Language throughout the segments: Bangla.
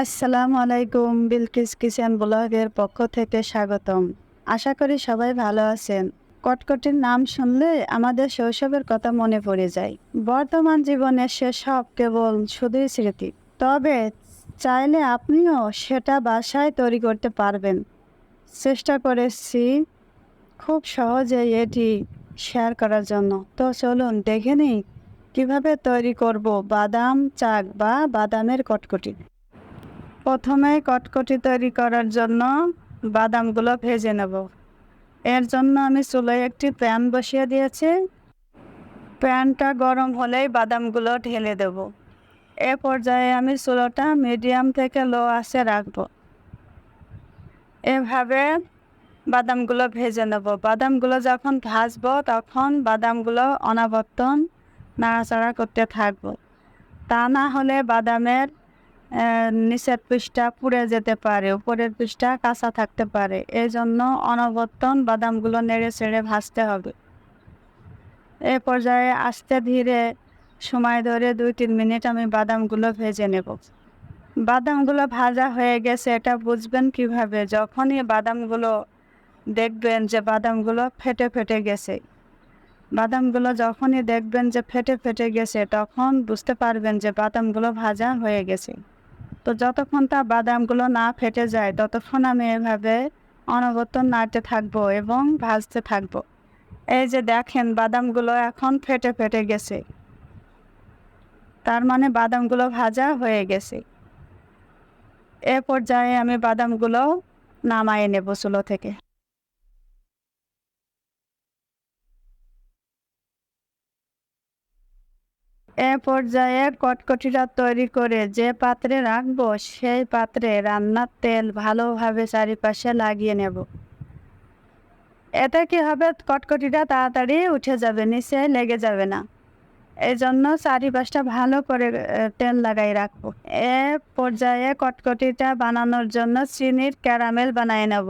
আসসালামু আলাইকুম, বিলকিস কিচেন ব্লগের পক্ষ থেকে স্বাগতম। আশা করি সবাই ভালো আছেন। কটকটির নাম শুনলে আমাদের শৈশবের কথা মনে পড়ে যায়। বর্তমান জীবনে সেসব কেবল শুধুই স্মৃতি। তবে চাইলে আপনিও সেটা বাসায় তৈরি করতে পারবেন। চেষ্টা করেছি খুব সহজেই এটি শেয়ার করার জন্য। তো চলুন দেখে নিই কীভাবে তৈরি করব বাদাম, চাক বা বাদামের কটকটি। প্রথমে কটকটি তৈরি করার জন্য বাদামগুলো ভেজে নেব। এর জন্য আমি চুলোয় একটি প্যান বসিয়ে দিয়েছি। প্যানটা গরম হলেই বাদামগুলো ঢেলে দেব। এ পর্যায়ে আমি চুলোটা মিডিয়াম থেকে লো আসে রাখব। এভাবে বাদামগুলো ভেজে নেব। বাদামগুলো যখন ভাজবো তখন বাদামগুলো অনাবর্তন, নাড়াচাড়া করতে থাকব। তা না হলে বাদামের নিচের পৃষ্ঠা পুড়ে যেতে পারে, উপরের পৃষ্ঠা কাঁচা থাকতে পারে। এই জন্য অনবর্তন বাদামগুলো নেড়ে চেড়ে ভাজতে হবে। এ পর্যায়ে আস্তে ধীরে সময় ধরে দুই তিন মিনিট আমি বাদামগুলো ভেজে নেব। বাদামগুলো ভাজা হয়ে গেছে, এটা বুঝবেন কীভাবে? যখনই বাদামগুলো দেখবেন যে বাদামগুলো ফেটে ফেটে গেছে, বাদামগুলো যখনই দেখবেন যে ফেটে ফেটে গেছে, তখন বুঝতে পারবেন যে বাদামগুলো ভাজা হয়ে গেছে। তো যতক্ষণ তা বাদামগুলো না ফেটে যায়, ততক্ষণ আমি এভাবে অনবত্য নাড়তে থাকব এবং ভাজতে থাকব। এই যে দেখেন, বাদামগুলো এখন ফেটে ফেটে গেছে। তার মানে বাদামগুলো ভাজা হয়ে গেছে। এ পর্যায়ে আমি বাদামগুলো নামায় নেব চুলো থেকে। এ পর্যায়ে কটকটিটা তৈরি করে যে পাত্রে রাখব, সেই পাত্রে রান্নার তেল ভালোভাবে চারিপাশে লাগিয়ে নেব। এতে কি হবে? কটকটিটা তাড়াতাড়ি উঠে যাবে, নিচে লেগে যাবে না। এই জন্য চারিপাশটা ভালো করে তেল লাগাই রাখব। এ পর্যায়ে কটকটিটা বানানোর জন্য চিনির ক্যারামেল বানিয়ে নেব।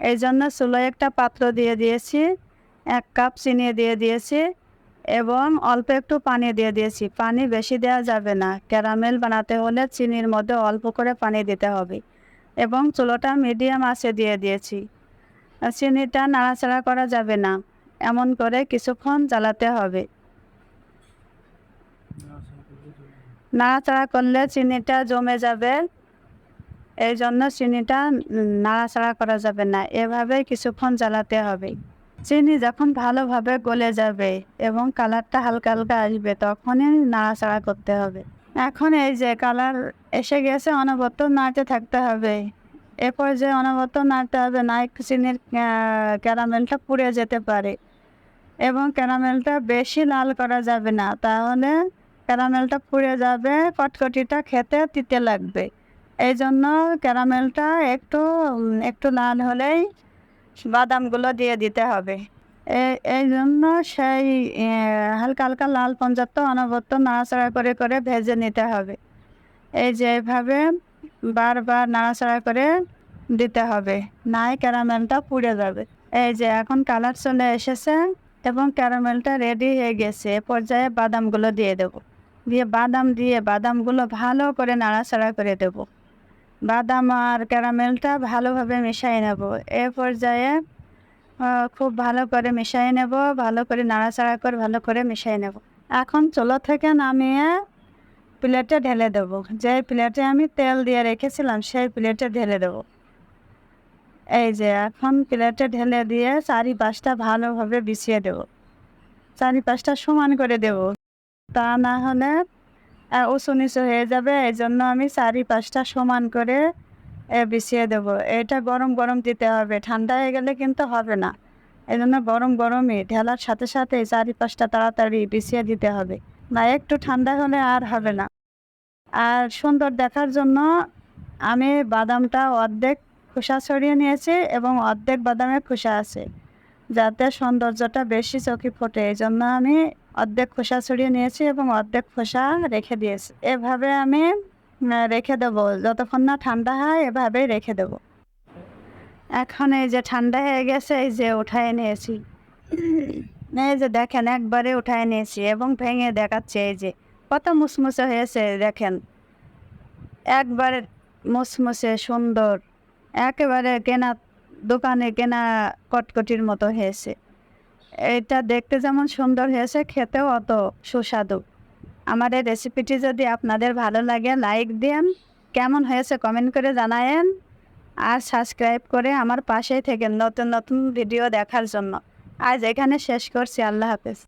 এই জন্য চুলোয় একটা পাত্র দিয়ে দিয়েছি, এক কাপ চিনি দিয়ে দিয়েছি। এবং অল্প একটু পানি দিয়ে দিয়েছি। পানি বেশি দেওয়া যাবে না। ক্যারামেল বানাতে হলে চিনির মধ্যে অল্প করে পানি দিতে হবে এবং চুলোটা মিডিয়াম আঁচে দিয়ে দিয়েছি। চিনিটা নাড়াচাড়া করা যাবে না। এমন করে কিছুক্ষণ জ্বালাতে হবে। নাড়াচাড়া করলে চিনিটা জমে যাবে। এই জন্য চিনিটা নাড়াচাড়া করা যাবে না। এভাবে কিছুক্ষণ জ্বালাতে হবে। চিনি যখন ভালোভাবে গলে যাবে এবং কালারটা হালকা হালকা আসবে, তখনই নাড়াচাড়া করতে হবে। এখন এই যে কালার এসে গেছে, অনবর্ত নাড়তে থাকতে হবে। এরপর যে অনবর্ত নাড়তে হবে না, একটু চিনির ক্যারামেলটা পুড়ে যেতে পারে এবং ক্যারামেলটা বেশি লাল করা যাবে না, তাহলে ক্যারামেলটা পুড়ে যাবে, কটকটিটা খেতে তিতে লাগবে। এই জন্য ক্যারামেলটা একটু একটু লাল হলেই বাদামগুলো দিয়ে দিতে হবে। এই জন্য সেই হালকা হালকা লাল পঞ্চাত্ত অনবর্ত নাড়াচাড়া করে করে ভেজে নিতে হবে। এই যে এভাবে বারবার নাড়াচাড়া করে দিতে হবে। নাই ক্যারামেলটা পুড়ে যাবে। এই যে এখন কালার চলে এসেছে এবং ক্যারামেলটা রেডি হয়ে গেছে। এ পর্যায়ে বাদামগুলো দিয়ে দেব। দিয়ে বাদাম দিয়ে বাদামগুলো ভালো করে নাড়াচাড়া করে দেব। বাদাম আর ক্যারামেলটা ভালোভাবে মিশিয়ে নেব। এ পর্যায়ে খুব ভালো করে মিশিয়ে নেব, ভালো করে নাড়াচাড়া করে ভালো করে মিশিয়ে নেব। এখন চুলো থেকে নামিয়ে প্লেটে ঢেলে দেব। যে প্লেটে আমি তেল দিয়ে রেখেছিলাম, সেই প্লেটে ঢেলে দেব। এই যে, এখন প্লেটে ঢেলে দিয়ে চারিপাশটা ভালোভাবে বিছিয়ে দেব। চারিপাশটা সমান করে দেব। তা না হলে উঁচু নিচু হয়ে যাবে এই জন্য আমি চারিপাশটা সমান করে বিছিয়ে দেবো। এটা গরম গরম দিতে হবে, ঠান্ডা হয়ে গেলে কিন্তু হবে না। এই জন্য গরম গরমই, ঢেলার সাথে সাথে চারিপাশটা তাড়াতাড়ি বিছিয়ে দিতে হবে। না, একটু ঠান্ডা হলে আর হবে না। আর সুন্দর দেখার জন্য আমি বাদামটা অর্ধেক খোসা ছড়িয়ে নিয়েছি এবং অর্ধেক বাদামের খোসা আছে, যাতে সৌন্দর্যটা বেশি চোখে ফোটে। এই জন্য আমি অর্ধেক খোসা ছড়িয়ে নিয়েছি এবং অর্ধেক খোসা রেখে দিয়েছি। এভাবে আমি রেখে দেবো। যতক্ষণ না ঠান্ডা হয়, এভাবেই রেখে দেবো। এখন এই যে ঠান্ডা হয়ে গেছে, এই যে উঠায় নিয়েছি। এই যে দেখেন, একবারে উঠায় নিয়েছি এবং ভেঙে দেখাচ্ছে এই যে। কত মুসমুসে হয়েছে, দেখেন। একবারে মুসমুসে, সুন্দর। একেবারে কেনা, দোকানে কেনা কটকটির মতো হয়েছে। এটা দেখতে যেমন সুন্দর হয়েছে, খেতেও অত সুস্বাদু। আমার এই রেসিপিটি যদি আপনাদের ভালো লাগে লাইক দেন। কেমন হয়েছে কমেন্ট করে জানায়েন। আর সাবস্ক্রাইব করে আমার পাশেই থেকে নতুন নতুন ভিডিও দেখার জন্য। আজ এখানে শেষ করছি, আল্লাহ হাফেজ।